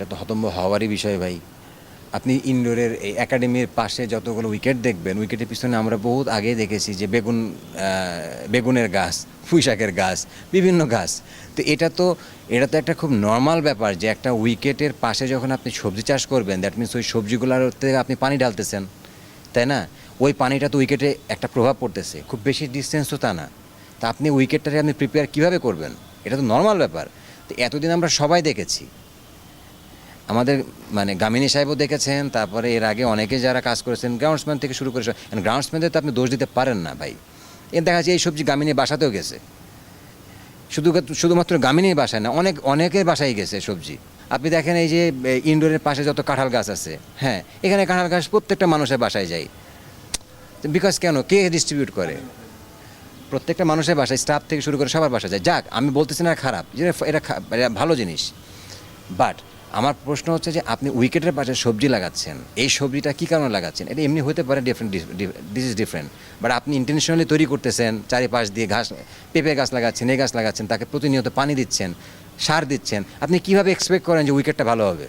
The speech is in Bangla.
এটা তো হতম্ব হওয়ারই বিষয় ভাই। আপনি ইনডোরের এই একাডেমির পাশে যতগুলো উইকেট দেখবেন, উইকেটের পিছনে আমরা বহুত আগেই দেখেছি যে বেগুন বেগুনের গাছ, পুঁইশাকের গাছ, বিভিন্ন গাছ। তো এটা তো এটা তো একটা খুব নর্মাল ব্যাপার যে একটা উইকেটের পাশে যখন আপনি সবজি চাষ করবেন দ্যাট মিনস ওই সবজিগুলোর থেকে আপনি পানি ঢালতেছেন, তাই না? ওই পানিটা তো উইকেটে একটা প্রভাব পড়তেছে, খুব বেশি ডিস্টেন্স তো তা না। তা আপনি উইকেটটাকে আপনি প্রিপেয়ার কীভাবে করবেন? এটা তো নর্মাল ব্যাপার। তো এতদিন আমরা সবাই দেখেছি আমাদের মানে গামিনী সাহেবও দেখেছেন, তারপরে এর আগে অনেকে যারা কাজ করেছেন গ্রাউন্ডসম্যান থেকে শুরু করে গ্রাউন্ডসম্যানদের তো আপনি দোষ দিতে পারেন না ভাই। এর দেখা যাচ্ছে এই সবজি গামিনী বাসাতেও গেছে। শুধু শুধুমাত্র গামিনীর বাসায় না, অনেক, অনেকের বাসায় গেছে সবজি। আপনি দেখেন এই যে ইনডোরের পাশে যত কাঁঠাল গাছ আছে হ্যাঁ এখানে কাঁঠাল গাছ প্রত্যেকটা মানুষের বাসায় যায়। বিকজ কেন? কে ডিস্ট্রিবিউট করে? প্রত্যেকটা মানুষের বাসায় স্টাফ থেকে শুরু করে সবার বাসায় যায়। যাক, আমি বলতেছি না খারাপ এটা এটা ভালো জিনিস। বাট আমার প্রশ্ন হচ্ছে যে আপনি উইকেটের পাশে সবজি লাগাচ্ছেন। এই সবজিটা কী কারণে লাগাচ্ছেন? এটা এমনি হতে পারে different this is different but আপনি ইন্টেনশনালি তৈরি করতেছেন, চারিপাশ দিয়ে ঘাস, পেঁপে গাছ লাগাচ্ছেন এই গাছ লাগাচ্ছেন, তাকে প্রতিনিয়ত পানি দিচ্ছেন, সার দিচ্ছেন। আপনি কীভাবে এক্সপেক্ট করেন যে উইকেটটা ভালো হবে?